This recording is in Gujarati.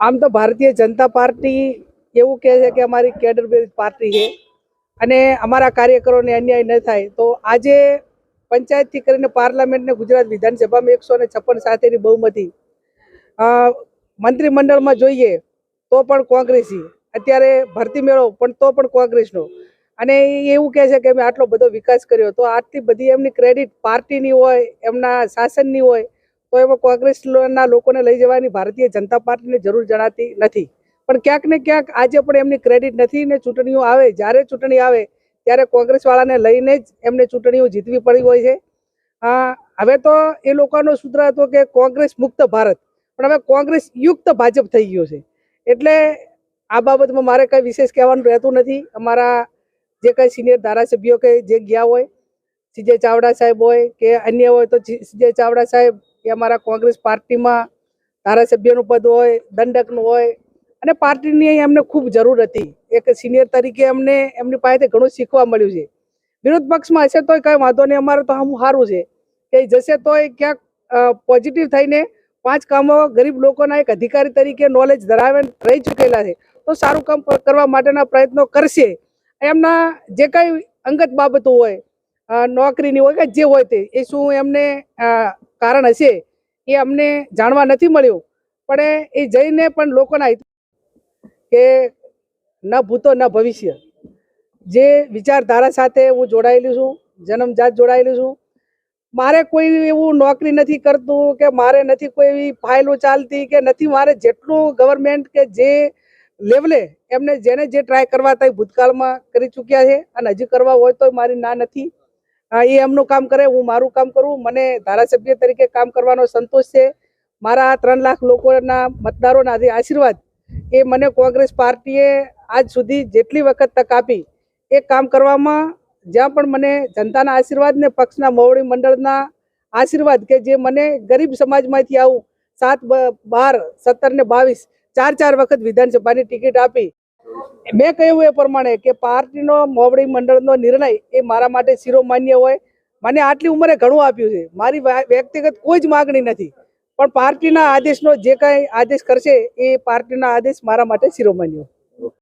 આમ તો ભારતીય જનતા પાર્ટી એવું કહે છે કે અમારી કેડર બેઝ પાર્ટી છે. અને અમારા કાર્યકરોને અન્યાય ન થાય. તો આજે પંચાયતથી કરીને પાર્લામેન્ટને ગુજરાત વિધાનસભામાં એકસો ને છપ્પન સાથેની બહુમતી. મંત્રીમંડળમાં જોઈએ તો પણ કોંગ્રેસી. અત્યારે ભરતી મેળો, પણ તો પણ કોંગ્રેસનો. અને એવું કહે છે કે મેં આટલો બધો વિકાસ કર્યો, તો આટલી બધી એમની ક્રેડિટ પાર્ટીની હોય, એમના શાસનની હોય, તો એમાં કોંગ્રેસના લોકોને લઈ જવાની ભારતીય જનતા પાર્ટીને જરૂર જણાતી નથી. પણ ક્યાંક ને ક્યાંક આજે પણ એમની ક્રેડિટ નથી ને ચૂંટણીઓ આવે, જ્યારે ચૂંટણી આવે, ત્યારે કોંગ્રેસવાળાને લઈને જ એમને ચૂંટણીઓ જીતવી પડી હોય છે. હવે તો એ લોકોનો સૂત્ર હતો કે કોંગ્રેસ મુક્ત ભારત, પણ હવે કોંગ્રેસ યુક્ત ભાજપ થઈ ગયો છે. એટલે આ બાબતમાં મારે કંઈ વિશેષ કહેવાનું રહેતું નથી. અમારા જે કંઈ સિનિયર ધારાસભ્યો કે જે ગયા હોય, સીજે ચાવડા સાહેબ હોય કે અન્ય હોય તો સીજે ચાવડા સાહેબ કે અમારા કોંગ્રેસ પાર્ટીમાં ધારાસભ્યનું પદ હોય, દંડકનું હોય અને પાર્ટીની એમને ખૂબ જરૂર હતી. એક સિનિયર તરીકે અમને એમની પાસેથી ઘણું શીખવા મળ્યું છે. વિરોધ પક્ષમાં હશે તોય કાંઈ વાંધો નહીં, અમારે તો આમ સારું છે. કે જશે તોય ક્યાંક પોઝિટિવ થઈને પાંચ કામો ગરીબ લોકોના એક અધિકારી તરીકે નોલેજ ધરાવે રહી ચૂકેલા છે. તો સારું કામ કરવા માટેના પ્રયત્નો કરશે. એમના જે કંઈ અંગત બાબતો હોય નોકરીની હોય કે જે હોય તે, એ શું એમને કારણ હશે, એ અમને જાણવા નથી મળ્યું. પણ એ જઈને પણ લોકોના કે ન ભૂતો ન ભવિષ્ય. જે વિચારધારા સાથે હું જોડાયેલી છું, જન્મજાત જોડાયેલી છું, મારે કોઈ એવું નોકરી નથી કરતું કે મારે નથી કોઈ એવી ફાઇલો ચાલતી કે નથી, મારે જેટલું ગવર્મેન્ટ કે જે લેવલે એમને જેને જે ટ્રાય કરવા હતા એ ભૂતકાળમાં કરી ચૂક્યા છે અને હજી કરવા હોય તો મારી ના નથી. એ એમનું કામ કરે, હું મારું કામ કરું. મને ધારાસભ્ય તરીકે કામ કરવાનો સંતોષ છે. મારા ત્રણ લાખ લોકોના મતદારોના આશીર્વાદ, એ મને કોંગ્રેસ પાર્ટીએ આજ સુધી જેટલી વખત તક આપી, એ કામ કરવામાં જ્યાં પણ મને જનતાના આશીર્વાદ ને પક્ષના મોવડી મંડળના આશીર્વાદ કે જે મને ગરીબ સમાજમાંથી આવું સાત બાર, સત્તર ને બાવીસ ચાર ચાર વખત વિધાનસભાની ટિકિટ આપી. મેં કહ્યું એ પ્રમાણે કે પાર્ટીનો મોવડી મંડળનો નિર્ણય એ મારા માટે શિરોમાન્ય હોય. મને આટલી ઉંમરે ઘણું આપ્યું છે. મારી વ્યક્તિગત કોઈ જ માગણી નથી. પણ પાર્ટીના આદેશનો જે કાંઈ આદેશ કરશે એ પાર્ટીના આદેશ મારા માટે શિરોમાન્ય હોય.